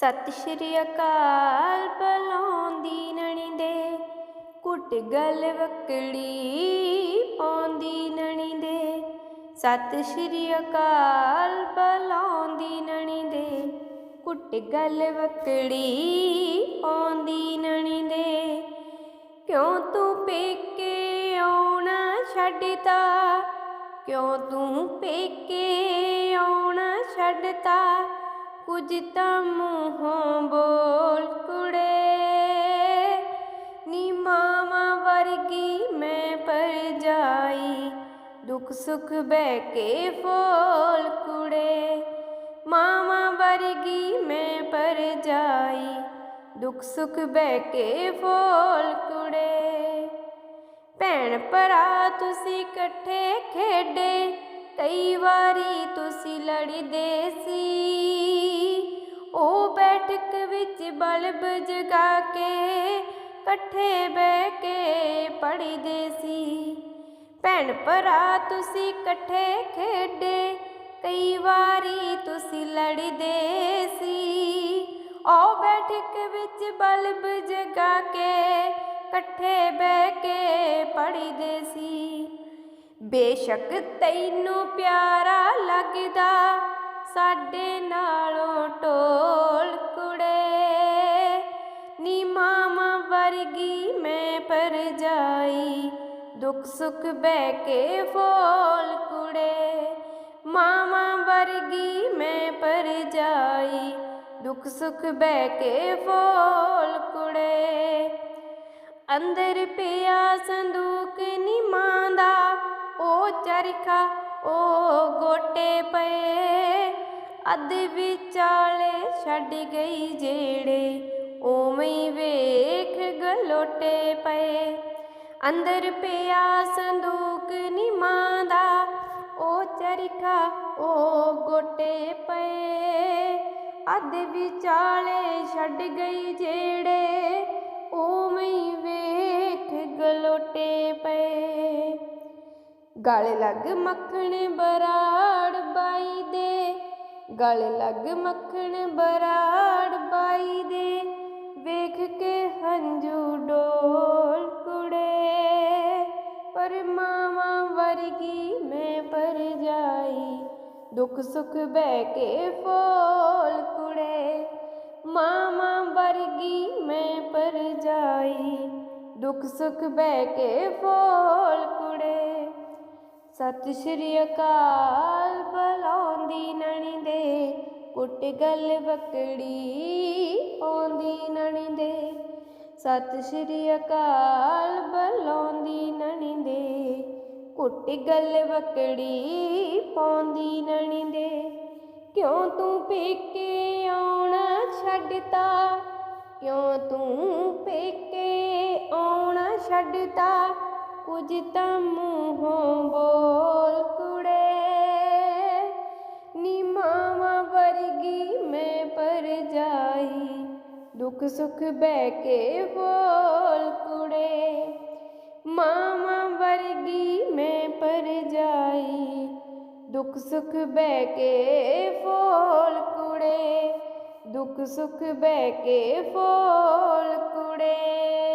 ਸਤਿ ਸ਼੍ਰੀ ਅਕਾਲ, ਬੁਲਾਉਂਦੀ ਨਣੀ ਦੇ ਕੁੱਟ ਗਲ ਵਕੜੀ ਪਾਉਂਦੀ ਨਣੀ ਦੇ ਸਤਿ ਸ਼੍ਰੀ ਅਕਾਲ, ਬੁਲਾਉਂਦੀ ਨਣੀ ਦੇ ਕੁੱਟ ਗਲ ਵਕੜੀ ਪਾਉਂਦੀ ਨਣੀ ਦੇ ਕਿਉਂ ਤੂੰ ਪੇਕੇ ਆਉਣਾ ਛੱਡਤਾ? ਕਿਉਂ ਤੂੰ ਪੇਕੇ ਆਉਣਾ ਛੱਡਤਾ? ਕੁਝ ਤਾਂ ਮੂੰਹੋਂ ਬੋਲ ਕੁੜੇ। ਨੀ ਮਾਵਾਂ ਵਰਗੀ ਮੈਂ ਪਰ ਜਾਈ ਦੁੱਖ ਸੁਖ ਬਹਿ ਕੇ ਫੋਲ ਕੁੜੇ। ਮਾਵਾਂ ਵਰਗੀ ਮੈਂ ਪਰ ਜਾਈ ਦੁੱਖ ਸੁਖ ਬਹਿ ਕੇ ਫੋਲ ਕੁੜੇ। ਭੈਣ ਭਰਾ ਤੁਸੀਂ ਇਕੱਠੇ ਖੇਡੇ, ਕਈ ਵਾਰੀ ਤੁਸੀਂ ਲੜਦੇ ਸੀ। ਉਹ ਬੈਠਕ ਵਿੱਚ ਬਲਬ ਜਗਾ ਕੇ ਇਕੱਠੇ ਬਹਿ ਕੇ ਪੜ੍ਹਦੇ ਸੀ। ਭੈਣ ਭਰਾ, ਤੁਸੀਂ ਇਕੱਠੇ ਖੇਡੇ, ਕਈ ਵਾਰੀ ਤੁਸੀਂ ਲੜਦੇ ਸੀ। ਉਹ ਬੈਠਕ ਵਿੱਚ ਬਲਬ ਜਗਾ ਕੇ ਇਕੱਠੇ ਬਹਿ ਕੇ ਪੜ੍ਹਦੇ ਸੀ। ਬੇਸ਼ੱਕ ਤੈਨੂੰ ਪਿਆਰਾ ਲੱਗਦਾ ਸਾਡੇ ਨਾਲੋਂ ਟੋਲ ਕੁੜੇ। ਨੀ ਮਾਮਾ ਵਰਗੀ ਮੈਂ ਪਰ ਜਾਈ। ਦੁੱਖ ਸੁੱਖ ਬਹਿ ਕੇ ਫੋਲ ਕੁੜੇ। ਮਾਮਾ ਵਰਗੀ ਮੈਂ ਪਰ ਜਾਈ। ਦੁੱਖ ਸੁੱਖ ਬਹਿ ਕੇ ਫੋਲ ਕੁੜੇ। ਅੰਦਰ ਪਿਆ ਸੰਦੂਕ ਨਿਮਾਂ ਦਾ ਉਹ ਚਰਖਾ, ਉਹ ਗੋਟੇ ਪਏ। ਅੱਧ ਵਿਚਾਲੇ ਛੱਡ ਗਈ ਜਿਹੜੇ ਉਵੇਂ ਵੇਖ ਗਲੋਟੇ ਪਏ। ਅੰਦਰ ਪਿਆ ਸੰਦੂਕ ਨਿਮਾਂ ਦਾ, ਉਹ ਚਰਖਾ ਉਹ ਗੋਟੇ ਪਏ। ਅੱਧ ਵਿਚਾਲੇ ਛੱਡ ਗਈ ਜਿਹੜੇ ਉਵੇਂ ਵੇਖ ਗਲੋਟੇ ਪਏ। ਗਲ ਲੱਗ ਮੱਖਣ ਬਰਾੜ ਬਾਈ ਦੇ ਗਲ ਲੱਗ ਮੱਖਣ ਬਰਾੜ ਬਾਈ ਦੇ ਵੇਖ ਕੇ ਹੰਝੂ ਡੋਲ ਕੁੜੇ ਪਰ ਮਾਵਾਂ ਵਰਗੀ ਮੈਂ ਪਰ ਜਾਈ ਦੁੱਖ ਸੁੱਖ ਬਹਿ ਕੇ ਫੋਲ ਕੁੜੇ ਮਾਵਾਂ ਵਰਗੀ ਮੈਂ ਪਰ ਜਾਈ ਦੁੱਖ ਸੁੱਖ ਬਹਿ ਕੇ ਫੋਲ ਕੁੜੇ ਸਤਿ ਸ਼੍ਰੀ ਅਕਾਲ, ਬੁਲਾਉਂਦੀ ਨਣੀ ਦੇ ਕੁੱਟ ਗਲ ਵਕੜੀ ਆਉਂਦੀ ਨਣੀ ਦੇ ਸਤਿ ਸ਼੍ਰੀ ਅਕਾਲ, ਬੁਲਾਉਂਦੀ ਨਣੀ ਦੇ ਕੁੱਟ ਗਲ ਵਕੜੀ ਪਾਉਂਦੀ ਨਣੀ ਦੇ ਕਿਉਂ ਤੂੰ ਪੇਕੇ ਆਉਣਾ ਛੱਡਤਾ? ਕਿਉਂ ਤੂੰ ਪੇਕੇ ਆਉਣਾ ਛੱਡਤਾ? ਕੁਝ ਤਾਂ ਮੂੰਹੋਂ ਪਰ ਜਾਈ ਦੁੱਖ ਸੁੱਖ ਬਹਿ ਕੇ ਬੋਲ ਕੁੜੇ, ਮਾਵਾਂ ਵਰਗੀ ਮੈਂ ਪਰ ਜਾਈ। ਦੁੱਖ ਸੁੱਖ ਬਹਿ ਕੇ ਫੋਲ ਕੁੜੇ, ਦੁੱਖ ਸੁੱਖ ਬਹਿ ਕੇ ਫੋਲ ਕੁੜੇ।